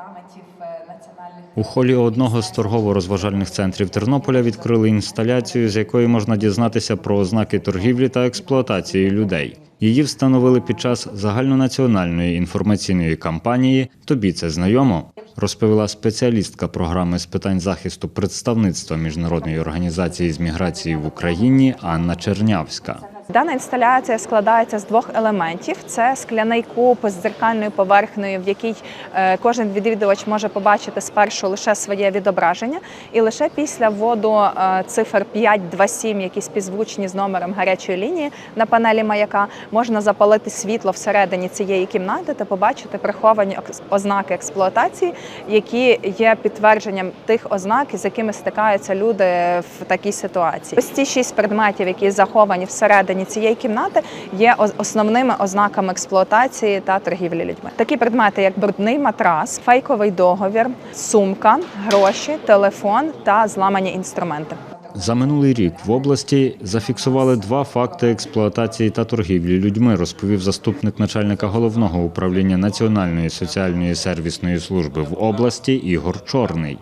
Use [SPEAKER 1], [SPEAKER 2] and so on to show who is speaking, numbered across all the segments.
[SPEAKER 1] департаментів е, національних
[SPEAKER 2] У холі одного з торгово-розважальних центрів Тернополя відкрили інсталяцію, з якої можна дізнатися про ознаки торгівлі та експлуатації людей. Її встановили під час загальнонаціональної інформаційної кампанії Тобі це знайомо, розповіла спеціалістка програми з питань захисту представництва міжнародної організації з міграції в Україні Анна Чернявська.
[SPEAKER 1] Дана інсталяція складається з двох елементів: це скляний куб з дзеркальною поверхнею, в якій е, кожен відвідувач може побачити спершу лише своє відображення, і лише після вводу е, цифр 527, які співзвучні з номером гарячої лінії на панелі маяка, можна запалити світло всередині цієї кімнати та побачити приховані ознаки експлуатації, які є підтвердженням тих ознак, з якими стикаються люди в такій ситуації. Ось ці шість предметів, які заховані всередині цієї кімнати, є основними ознаками експлуатації та торгівлі людьми. Такі предмети, як брудний матрас, фейковий договір, сумка, гроші, телефон та зламані інструменти.
[SPEAKER 2] За минулий рік в області зафіксували два факти експлуатації та торгівлі людьми, розповів заступник начальника головного управління Національної соціальної сервісної служби в області Ігор Чорний.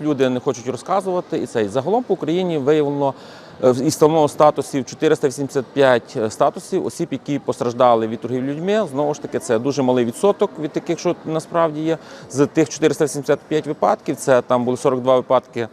[SPEAKER 3] Люди не хочуть розказувати, і це загалом по Україні виявлено е, із встановлено статусів 485 статусів осіб, які постраждали від торгівлі людьми. Знову ж таки, це дуже малий відсоток від таких, що насправді є. З тих 485 випадків, це там були 42 випадки.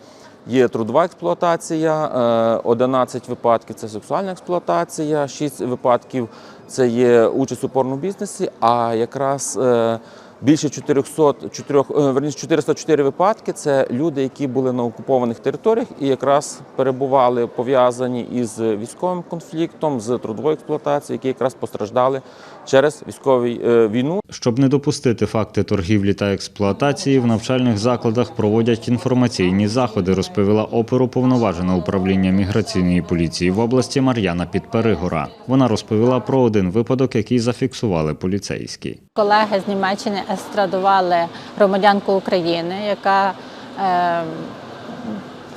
[SPEAKER 3] Є трудова експлуатація, е, 11 випадків це сексуальна експлуатація, 6 випадків це є участь у порному бізнесі, а якраз е, більше 400, 4, е, верніше 404 випадки це люди, які були на окупованих територіях і якраз перебували пов'язані із військовим конфліктом, з трудовою експлуатацією, які якраз постраждали через військову е, війну.
[SPEAKER 2] Щоб не допустити факти торгівлі та експлуатації, в навчальних закладах проводять інформаційні заходи, розповіла оперуповноважена управління міграційної поліції в області Мар'яна Підперигора. Вона розповіла про один випадок, який зафіксували поліцейські.
[SPEAKER 4] Колеги з Німеччини естрадували громадянку України, яка е,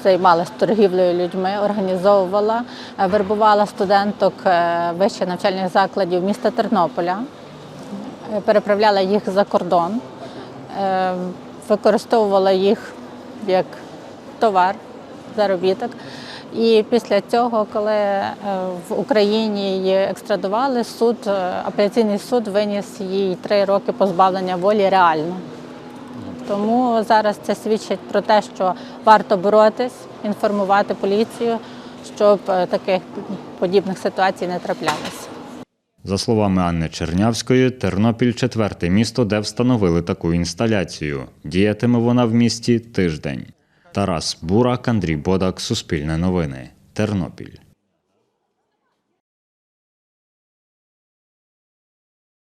[SPEAKER 4] займалася торгівлею людьми, організовувала, е, вербувала студенток е, вищих навчальних закладів міста Тернополя, переправляла їх за кордон, е, використовувала їх як товар, заробіток. І після цього, коли е, в Україні її екстрадували, суд, е, апеляційний суд виніс їй три роки позбавлення волі реально. Тому зараз це свідчить про те, що варто боротись, інформувати поліцію, щоб таких подібних ситуацій не траплялося.
[SPEAKER 2] За словами Анни Чернявської, Тернопіль четверте місто, де встановили таку інсталяцію. Діятиме вона в місті тиждень. Тарас Бурак, Андрій Бодак, Суспільне новини, Тернопіль.